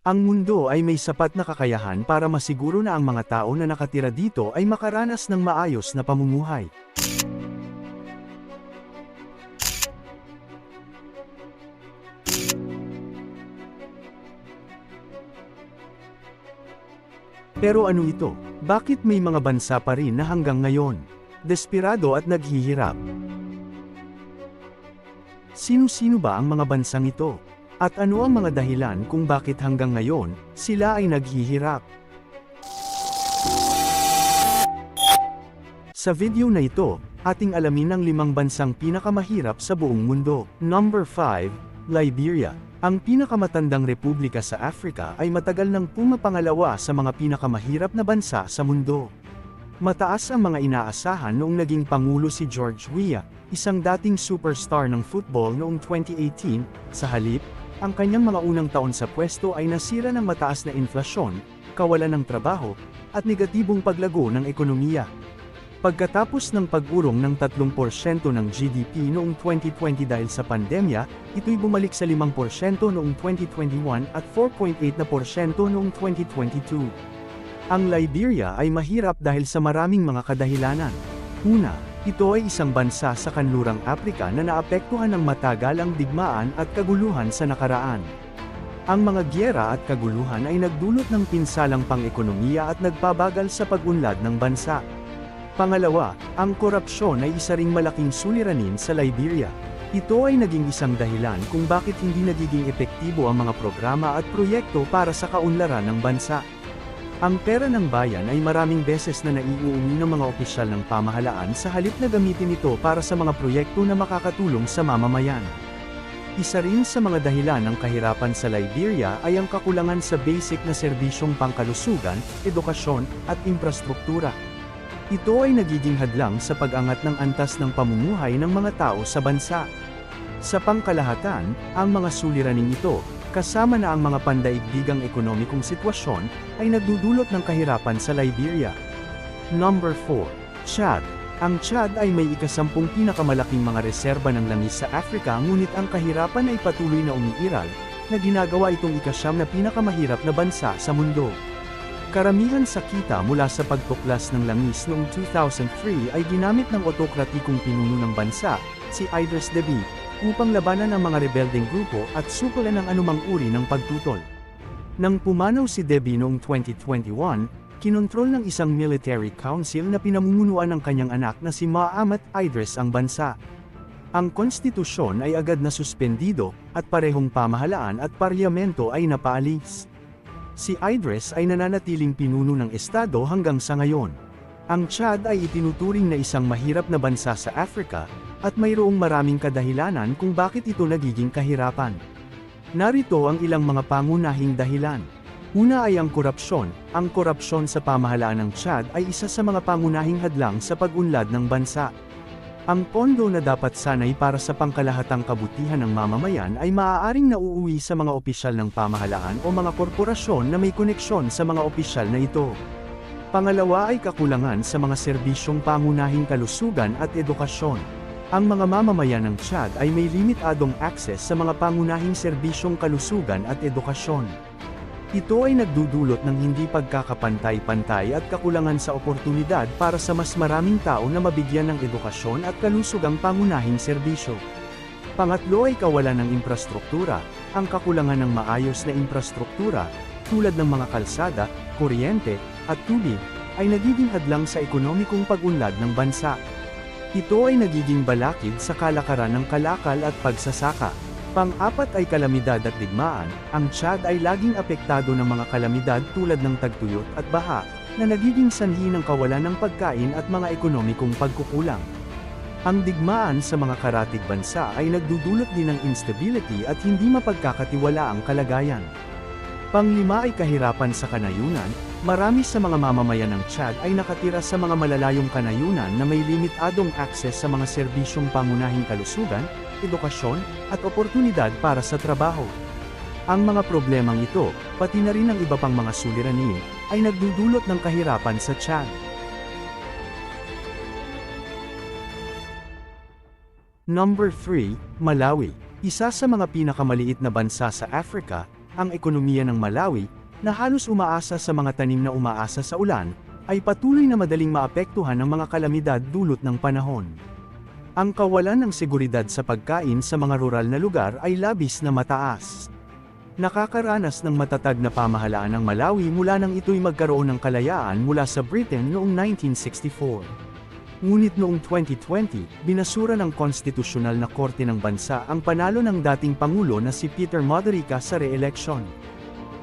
Ang mundo ay may sapat na kakayahan para masiguro na ang mga tao na nakatira dito ay makaranas ng maayos na pamumuhay. Pero ano ito? Bakit may mga bansa pa rin na hanggang ngayon? Desperado at naghihirap. Sino-sino ba ang mga bansang ito? At ano ang mga dahilan kung bakit hanggang ngayon, sila ay naghihirap? Sa video na ito, ating alamin ang limang bansang pinakamahirap sa buong mundo. Number 5, Liberia. Ang pinakamatandang republika sa Africa ay matagal nang pumapangalawa sa mga pinakamahirap na bansa sa mundo. Mataas ang mga inaasahan noong naging pangulo si George Weah, isang dating superstar ng football noong 2018, sa halip, ang kanyang mga unang taon sa pwesto ay nasira ng mataas na inflasyon, kawalan ng trabaho, at negatibong paglago ng ekonomiya. Pagkatapos ng pag-urong ng 3% ng GDP noong 2020 dahil sa pandemya, ito'y bumalik sa 5% noong 2021 at 4.8% noong 2022. Ang Liberia ay mahirap dahil sa maraming mga kadahilanan. Una, ito ay isang bansa sa kanlurang Afrika na naapektuhan ng matagalang digmaan at kaguluhan sa nakaraan. Ang mga gyera at kaguluhan ay nagdulot ng pinsalang pang-ekonomiya at nagpabagal sa pag-unlad ng bansa. Pangalawa, ang korupsyon ay isa ring malaking suliranin sa Liberia. Ito ay naging isang dahilan kung bakit hindi nagiging epektibo ang mga programa at proyekto para sa kaunlaran ng bansa. Ang pera ng bayan ay maraming beses na naiuumi ng mga opisyal ng pamahalaan sa halip na gamitin ito para sa mga proyekto na makakatulong sa mamamayan. Isa rin sa mga dahilan ng kahirapan sa Liberia ay ang kakulangan sa basic na serbisyong pangkalusugan, edukasyon, at infrastruktura. Ito ay nagiging hadlang sa pag-angat ng antas ng pamumuhay ng mga tao sa bansa. Sa pangkalahatan, ang mga suliraning ito, kasama na ang mga pandaigdigang ekonomikong sitwasyon, ay nagdudulot ng kahirapan sa Liberia. Number 4. Chad. Ang Chad ay may ikasampung pinakamalaking mga reserba ng langis sa Africa ngunit ang kahirapan ay patuloy na umiiral, na ginagawa itong ikasyam na pinakamahirap na bansa sa mundo. Karamihan sa kita mula sa pagtuklas ng langis noong 2003 ay ginamit ng otokratikong pinuno ng bansa, si Idris Deby, upang labanan ang mga rebeldeng grupo at sukulan ng anumang uri ng pagtutol. Nang pumanaw si Deby noong 2021, kinontrol ng isang military council na pinamumunuan ng kanyang anak na si Muhammad Idris ang bansa. Ang konstitusyon ay agad na suspendido, at parehong pamahalaan at parlamento ay napaalis. Si Idris ay nananatiling pinuno ng estado hanggang sa ngayon. Ang Chad ay itinuturing na isang mahirap na bansa sa Africa, at mayroong maraming kadahilanan kung bakit ito nagiging kahirapan. Narito ang ilang mga pangunahing dahilan. Una ay ang korupsyon. Ang korupsyon sa pamahalaan ng Chad ay isa sa mga pangunahing hadlang sa pag-unlad ng bansa. Ang pondo na dapat sanay para sa pangkalahatang kabutihan ng mamamayan ay maaaring nauuwi sa mga opisyal ng pamahalaan o mga korporasyon na may koneksyon sa mga opisyal na ito. Pangalawa ay kakulangan sa mga serbisyong pangunahing kalusugan at edukasyon. Ang mga mamamayan ng Chad ay may limitadong access sa mga pangunahing serbisyong kalusugan at edukasyon. Ito ay nagdudulot ng hindi pagkakapantay-pantay at kakulangan sa oportunidad para sa mas maraming tao na mabigyan ng edukasyon at kalusugang pangunahing serbisyo. Pangatlo ay kawalan ng infrastruktura, ang kakulangan ng maayos na infrastruktura, tulad ng mga kalsada, kuryente, at tubig, ay nagiging hadlang sa ekonomikong pag-unlad ng bansa. Ito ay nagiging balakid sa kalakaran ng kalakal at pagsasaka. Pang-apat ay kalamidad at digmaan, ang Chad ay laging apektado ng mga kalamidad tulad ng tagtuyot at baha, na nagiging sanhi ng kawalan ng pagkain at mga ekonomikong pagkukulang. Ang digmaan sa mga karatig bansa ay nagdudulot din ng instability at hindi mapagkakatiwala ang kalagayan. Panglima ay kahirapan sa kanayunan, marami sa mga mamamayan ng Chad ay nakatira sa mga malalayong kanayunan na may limitadong access sa mga serbisyong pangunahing kalusugan, edukasyon, at oportunidad para sa trabaho. Ang mga problemang ito, pati na rin ang iba pang mga suliranin, ay nagdudulot ng kahirapan sa Chad. Number 3, Malawi. Isa sa mga pinakamaliit na bansa sa Africa, ang ekonomiya ng Malawi, na halos umaasa sa mga tanim na umaasa sa ulan, ay patuloy na madaling maapektuhan ng mga kalamidad dulot ng panahon. Ang kawalan ng seguridad sa pagkain sa mga rural na lugar ay labis na mataas. Nakakaranas ng matatag na pamahalaan ng Malawi mula nang ito'y magkaroon ng kalayaan mula sa Britain noong 1964. Ngunit noong 2020, binasura ng konstitusyonal na korte ng bansa ang panalo ng dating Pangulo na si Peter Mutharika sa re-eleksyon.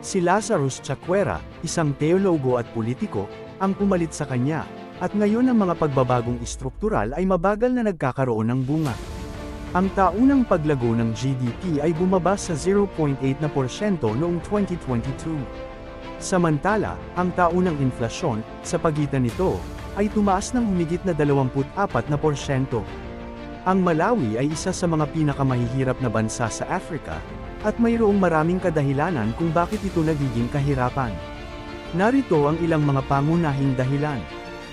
Si Lazarus Chakwera, isang teologo at politiko, ang pumalit sa kanya, at ngayon ang mga pagbabagong istruktural ay mabagal na nagkakaroon ng bunga. Ang taunang paglago ng GDP ay bumaba sa 0.8% na porsyento noong 2022. Samantala, ang taunang inflasyon, sa pagitan nito, ay tumaas ng humigit na 24 na porsyento. Ang Malawi ay isa sa mga pinakamahihirap na bansa sa Africa, at mayroong maraming kadahilanan kung bakit ito nagiging kahirapan. Narito ang ilang mga pangunahing dahilan.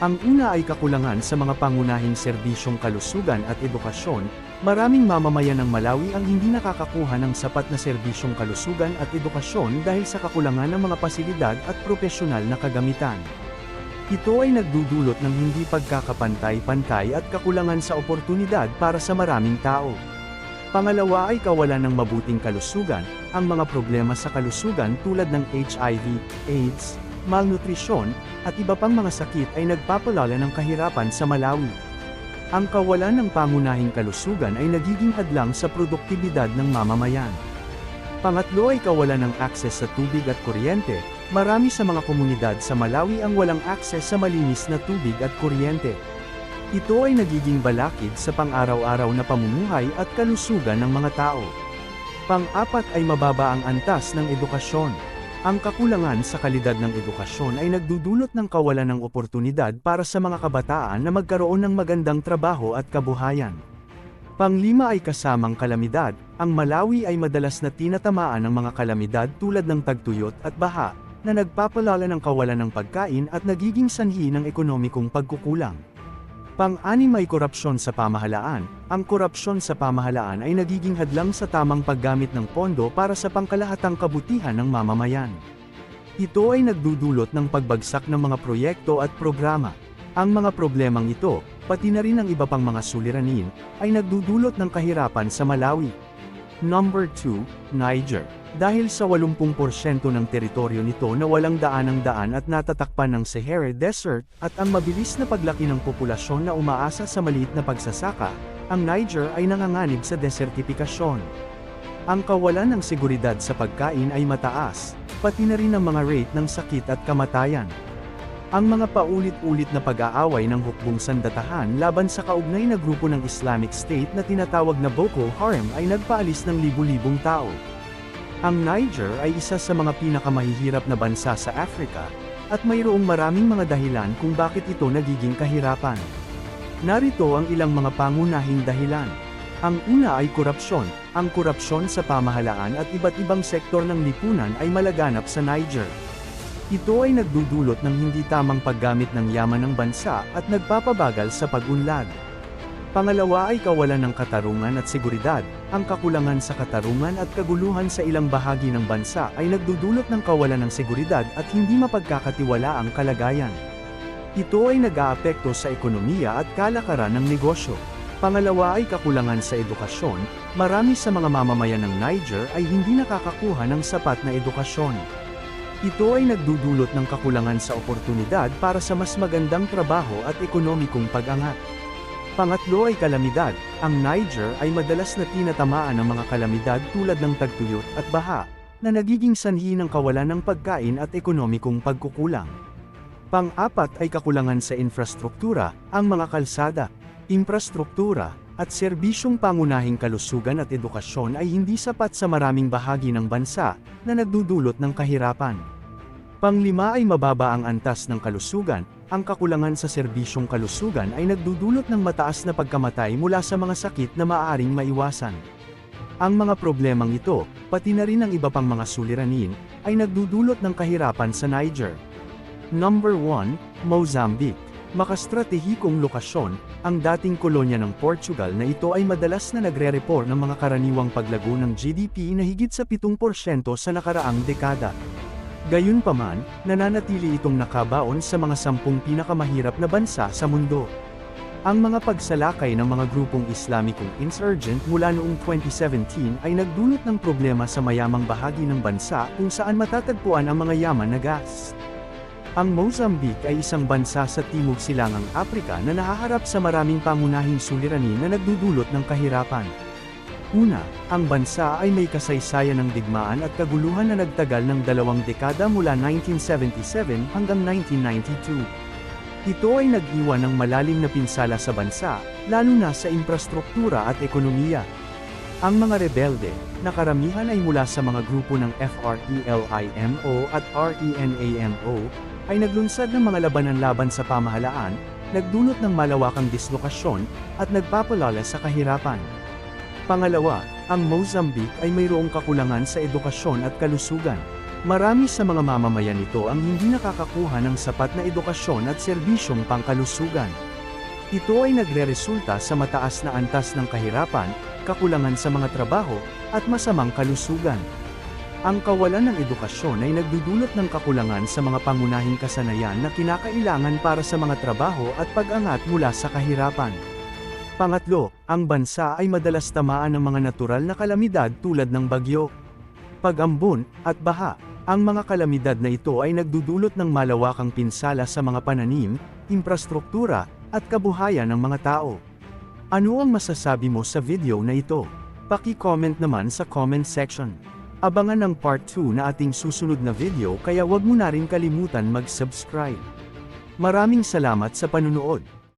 Ang una ay kakulangan sa mga pangunahing serbisyong kalusugan at edukasyon, maraming mamamayan ng Malawi ang hindi nakakakuha ng sapat na serbisyong kalusugan at edukasyon dahil sa kakulangan ng mga pasilidad at propesyonal na kagamitan. Ito ay nagdudulot ng hindi pagkakapantay-pantay at kakulangan sa oportunidad para sa maraming tao. Pangalawa ay kawalan ng mabuting kalusugan, ang mga problema sa kalusugan tulad ng HIV, AIDS, malnutrisyon, at iba pang mga sakit ay nagpapalala ng kahirapan sa Malawi. Ang kawalan ng pangunahing kalusugan ay nagiging hadlang sa produktibidad ng mamamayan. Pangatlo ay kawalan ng akses sa tubig at kuryente, marami sa mga komunidad sa Malawi ang walang akses sa malinis na tubig at kuryente. Ito ay nagiging balakid sa pang-araw-araw na pamumuhay at kalusugan ng mga tao. Pang-apat ay mababa ang antas ng edukasyon. Ang kakulangan sa kalidad ng edukasyon ay nagdudulot ng kawalan ng oportunidad para sa mga kabataan na magkaroon ng magandang trabaho at kabuhayan. Panglima ay kasamang kalamidad, ang Malawi ay madalas na tinatamaan ng mga kalamidad tulad ng tagtuyot at baha, na nagpapalala ng kawalan ng pagkain at nagiging sanhi ng ekonomikong pagkukulang. Pang-anim ay korupsyon sa pamahalaan. Ang korupsyon sa pamahalaan ay nagiging hadlang sa tamang paggamit ng pondo para sa pangkalahatang kabutihan ng mamamayan. Ito ay nagdudulot ng pagbagsak ng mga proyekto at programa. Ang mga problemang ito, pati na rin ang iba pang mga suliranin, ay nagdudulot ng kahirapan sa Malawi. Number 2, Niger. Dahil sa 80% ng teritoryo nito na walang daanang daan at natatakpan ng Sahara Desert, at ang mabilis na paglaki ng populasyon na umaasa sa maliit na pagsasaka, ang Niger ay nanganganib sa desertifikasyon. Ang kawalan ng seguridad sa pagkain ay mataas, pati na rin ang mga rate ng sakit at kamatayan. Ang mga paulit-ulit na pag-aaway ng hukbong sandatahan laban sa kaugnay na grupo ng Islamic State na tinatawag na Boko Haram ay nagpaalis ng libu-libong tao. Ang Niger ay isa sa mga pinakamahihirap na bansa sa Africa, at mayroong maraming mga dahilan kung bakit ito nagiging kahirapan. Narito ang ilang mga pangunahing dahilan. Ang una ay korupsyon. Ang korupsyon sa pamahalaan at iba't ibang sektor ng lipunan ay malaganap sa Niger. Ito ay nagdudulot ng hindi tamang paggamit ng yaman ng bansa at nagpapabagal sa pag-unlad. Pangalawa ay kawalan ng katarungan at seguridad. Ang kakulangan sa katarungan at kaguluhan sa ilang bahagi ng bansa ay nagdudulot ng kawalan ng seguridad at hindi mapagkakatiwala ang kalagayan. Ito ay nag-aapekto sa ekonomiya at kalakaran ng negosyo. Pangalawa ay kakulangan sa edukasyon, marami sa mga mamamayan ng Niger ay hindi nakakakuha ng sapat na edukasyon. Ito ay nagdudulot ng kakulangan sa oportunidad para sa mas magandang trabaho at ekonomikong pag-angat. Pangatlo ay kalamidad. Ang Niger ay madalas na tinatamaan ng mga kalamidad tulad ng tagtuyot at baha, na nagiging sanhi ng kawalan ng pagkain at ekonomikong pagkukulang. Pang-apat ay kakulangan sa infrastruktura, ang mga kalsada, infrastruktura, at serbisyong pangunahing kalusugan at edukasyon ay hindi sapat sa maraming bahagi ng bansa, na nagdudulot ng kahirapan. Panglima ay mababa ang antas ng kalusugan, ang kakulangan sa serbisyong kalusugan ay nagdudulot ng mataas na pagkamatay mula sa mga sakit na maaaring maiwasan. Ang mga problemang ito, pati na rin ang iba pang mga suliranin, ay nagdudulot ng kahirapan sa Niger. Number 1, Mozambique. Makastratehikong lokasyon, ang dating kolonya ng Portugal na ito ay madalas na nagre-report ng mga karaniwang paglago ng GDP na higit sa 7% sa nakaraang dekada. Gayunpaman, nananatili itong nakabaon sa mga sampung pinakamahirap na bansa sa mundo. Ang mga pagsalakay ng mga grupong Islamikong insurgent mula noong 2017 ay nagdulot ng problema sa mayamang bahagi ng bansa kung saan matatagpuan ang mga yaman na gas. Ang Mozambique ay isang bansa sa Timog Silangang Afrika na nahaharap sa maraming pangunahing suliranin na nagdudulot ng kahirapan. Una, ang bansa ay may kasaysayan ng digmaan at kaguluhan na nagtagal ng dalawang dekada mula 1977 hanggang 1992. Ito ay nag-iwan ng malalim na pinsala sa bansa, lalo na sa infrastruktura at ekonomiya. Ang mga rebelde, na karamihan ay mula sa mga grupo ng FRELIMO at RENAMO, ay naglunsad ng mga labanan laban sa pamahalaan, nagdulot ng malawakang dislokasyon, at nagpapalala sa kahirapan. Pangalawa, ang Mozambique ay mayroong kakulangan sa edukasyon at kalusugan. Marami sa mga mamamayan nito ang hindi nakakakuha ng sapat na edukasyon at serbisyong pangkalusugan. Ito ay nagre-resulta sa mataas na antas ng kahirapan, kakulangan sa mga trabaho, at masamang kalusugan. Ang kawalan ng edukasyon ay nagdudulot ng kakulangan sa mga pangunahing kasanayan na kinakailangan para sa mga trabaho at pag-angat mula sa kahirapan. Pangatlo, ang bansa ay madalas tamaan ng mga natural na kalamidad tulad ng bagyo, pag-ambon, at baha. Ang mga kalamidad na ito ay nagdudulot ng malawakang pinsala sa mga pananim, infrastruktura, at kabuhayan ng mga tao. Ano ang masasabi mo sa video na ito? Paki-comment naman sa comment section. Abangan ang part 2 na ating susunod na video kaya wag mo na rin kalimutan mag-subscribe. Maraming salamat sa panunood.